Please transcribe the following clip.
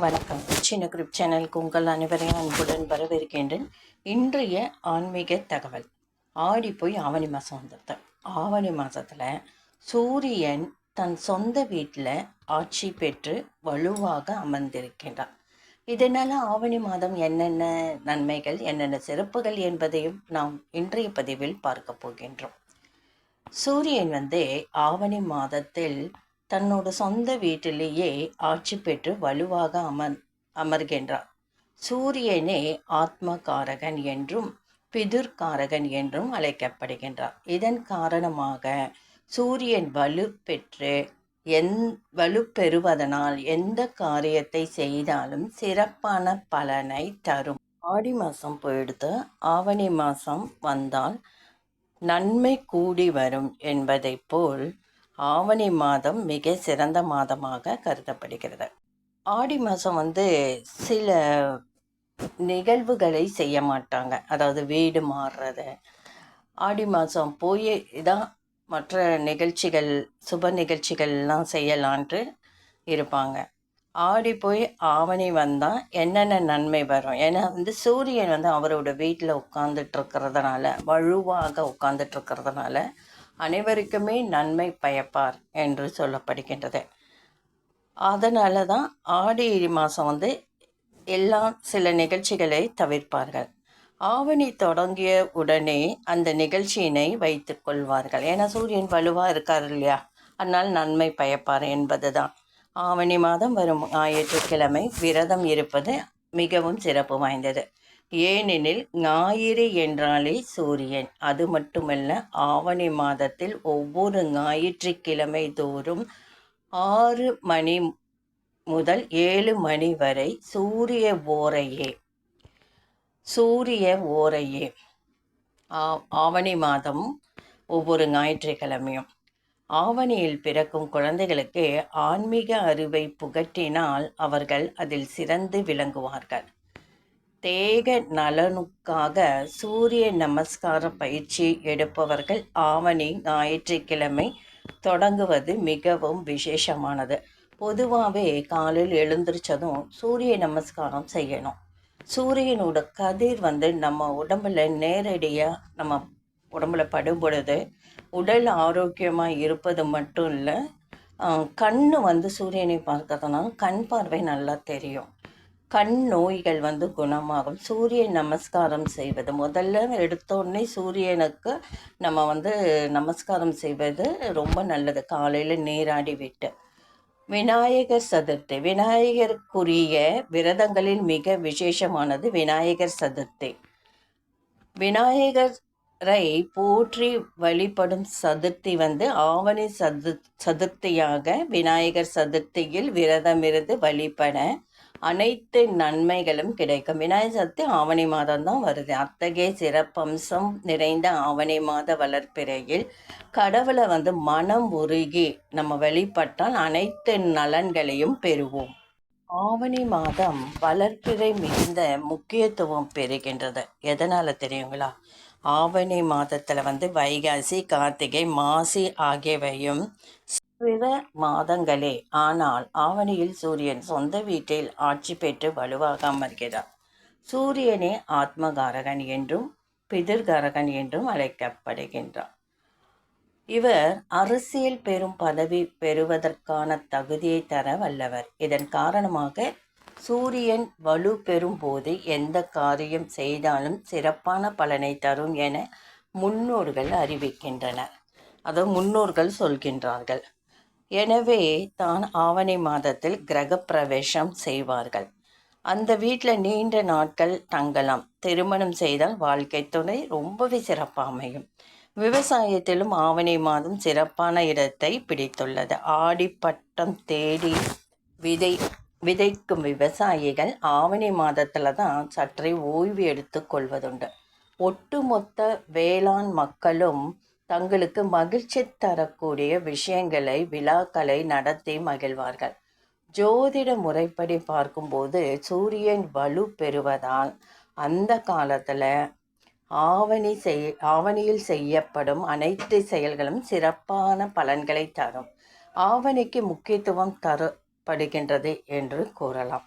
வணக்கம். சின்ன குரூப் சேனலுக்கு உங்கள் அனைவரையும் அன்புடன் வரவேற்கின்றேன். இன்றைய ஆன்மீக தகவல். ஆடி போய் ஆவணி மாதம் வந்துடுது. ஆவணி மாதத்தில் சூரியன் தன் சொந்த வீட்டில் ஆட்சி பெற்று வலுவாக அமர்ந்திருக்கின்றார். இதனால் ஆவணி மாதம் என்னென்ன நன்மைகள் என்னென்ன சிறப்புகள் என்பதையும் நாம் இன்றைய பதிவில் பார்க்க போகின்றோம். சூரியன் வந்து ஆவணி மாதத்தில் தன்னோட சொந்த வீட்டிலேயே ஆட்சி பெற்று வலுவாக அமர் அமர்கின்றார். சூரியனே ஆத்மகாரகன் என்றும் பிதுர்காரகன் என்றும் அழைக்கப்படுகின்றார். இதன் காரணமாக சூரியன் வலு பெற்று எந் வலு பெறுவதனால் எந்த காரியத்தை செய்தாலும் சிறப்பான பலனை தரும். ஆடி மாதம் போயிடுத்து ஆவணி மாதம் வந்தால் நன்மை கூடி வரும் என்பதைப் போல் ஆவணி மாதம் மிக சிறந்த மாதமாக கருதப்படுகிறது. ஆடி மாதம் வந்து சில நிகழ்வுகளை செய்ய மாட்டாங்க. அதாவது வீடு மாறுறது. ஆடி மாதம் போய் தான் மற்ற நிகழ்ச்சிகள் சுப நிகழ்ச்சிகள்லாம் செய்யலான்ட்டு இருப்பாங்க. ஆடி போய் ஆவணி வந்தால் என்னென்ன நன்மை வரும்? ஏன்னா வந்து சூரியன் வந்து அவரோட வீட்டில் உட்காந்துட்டு இருக்கிறதுனால வலுவாக உட்காந்துட்டு இருக்கிறதுனால அனைவருக்குமே நன்மை பயப்பார் என்று சொல்லப்படுகின்றது. அதனால தான் ஆடி மாதம் வந்து எல்லாம் சில நிகழ்ச்சிகளை தவிர்ப்பார்கள். ஆவணி தொடங்கிய உடனே அந்த நிகழ்ச்சியினை வைத்து கொள்வார்கள். ஏன்னா சூரியன் வலுவாக இருக்கார் இல்லையா? அதனால் நன்மை பயப்பார் என்பது தான் ஆவணி மாதம் வரும் ஞாயிற்றுக்கிழமை விரதம் இருப்பது மிகவும் சிறப்பு வாய்ந்தது. ஏனெனில் ஞாயிறு என்றாலே சூரியன். அது மட்டுமல்ல ஆவணி மாதத்தில் ஒவ்வொரு ஞாயிற்றுக்கிழமை தோறும் ஆறு மணி முதல் ஏழு மணி வரை சூரிய ஓரையே சூரிய ஓரையே. ஆவணி மாதம் ஒவ்வொரு ஞாயிற்றுக்கிழமையும். ஆவணியில் பிறக்கும் குழந்தைகளுக்கு ஆன்மீக அறிவை புகட்டினால் அவர்கள் அதில் சிறந்து விளங்குவார்கள். தேக நலனுக்காக சூரிய நமஸ்கார பயிற்சி எடுப்பவர்கள் ஆவணி ஞாயிற்றுக்கிழமை தொடங்குவது மிகவும் விசேஷமானது. பொதுவாகவே காலில் எழுந்திரிச்சதும் சூரிய நமஸ்காரம் செய்யணும். சூரியனோட கதிர் வந்து நம்ம உடம்புல நேரடியாக நம்ம உடம்புல படும் பொழுது உடல் ஆரோக்கியமாக இருப்பது மட்டும் இல்லை கண் வந்து சூரியனை பார்க்கறதுனால கண் பார்வை நல்லா தெரியும். கண் நோய்கள் வந்து குணமாகும். சூரிய நமஸ்காரம் செய்வது. முதல்ல எடுத்தோடனே சூரியனுக்கு நம்ம வந்து நமஸ்காரம் செய்வது ரொம்ப நல்லது. காலையில் நீராடி விட்டு. விநாயகர் சதுர்த்தி. விநாயகருக்குரிய விரதங்களில் மிக விசேஷமானது விநாயகர் சதுர்த்தி. விநாயகரை போற்றி வழிபடும் சதுர்த்தி வந்து ஆவணி சது சதுர்த்தியாக விநாயகர் சதுர்த்தியில் விரதமிருந்து வழிபட அனைத்து நன்மைகளும் கிடைக்கும். விநாயகர் சதுர்த்தி ஆவணி மாதம் தான் வருது. அத்தகைய சிறப்பம்சம் நிறைந்த ஆவணி மாத வளர்ப்பிறையில் கடவுளை வந்து மனம் உருகி நம்ம வெளிப்பட்டால் அனைத்து நலன்களையும் பெறுவோம். ஆவணி மாதம் வளர்ப்பிறை மிகுந்த முக்கியத்துவம் பெறுகின்றது. எதனால் தெரியுங்களா? ஆவணி மாதத்தில் வந்து வைகாசி கார்த்திகை மாசி ஆகியவையும் பிற மாதங்களே. ஆனால் ஆவணியில் சூரியன் சொந்த வீட்டில் ஆட்சி பெற்று வலுவாக அமர்கிறார் சூரியனே ஆத்மகாரகன் என்றும் பிதிர்காரகன் என்றும் அழைக்கப்படுகின்றார். இவர் அரசியல் பெறும் பதவி பெறுவதற்கான தகுதியை தர வல்லவர். இதன் காரணமாக சூரியன் வலு பெறும் போது எந்த காரியம் செய்தாலும் சிறப்பான பலனை தரும் என முன்னோர்கள் அறிவிக்கின்றனர். அதை முன்னோர்கள் சொல்கின்றார்கள். எனவே தான் ஆவணி மாதத்தில் கிரகப்பிரவேசம் செய்வார்கள். அந்த வீட்டில் நீண்ட நாட்கள் தங்கலாம். திருமணம் செய்தால் வாழ்க்கை துணை ரொம்பவே சிறப்பாக அமையும். விவசாயத்திலும் ஆவணி மாதம் சிறப்பான இடத்தை பிடித்துள்ளது. ஆடிப்பட்டம் தேடி விதை விதைக்கும் விவசாயிகள் ஆவணி மாதத்தில் தான் சற்றே ஓய்வு எடுத்து கொள்வதுண்டு. ஒட்டுமொத்த வேளாண் மக்களும் தங்களுக்கு மகிழ்ச்சி தரக்கூடிய விஷயங்களை விழாக்களை நடத்தி மகிழ்வார்கள். ஜோதிட முறைப்படி பார்க்கும்போது சூரியன் வலு பெறுவதால் அந்த காலத்தில் ஆவணி செய் ஆவணியில் செய்யப்படும் அனைத்து செயல்களும் சிறப்பான பலன்களை தரும். ஆவணிக்கு முக்கியத்துவம் தரப்படுகின்றது என்று கூறலாம்.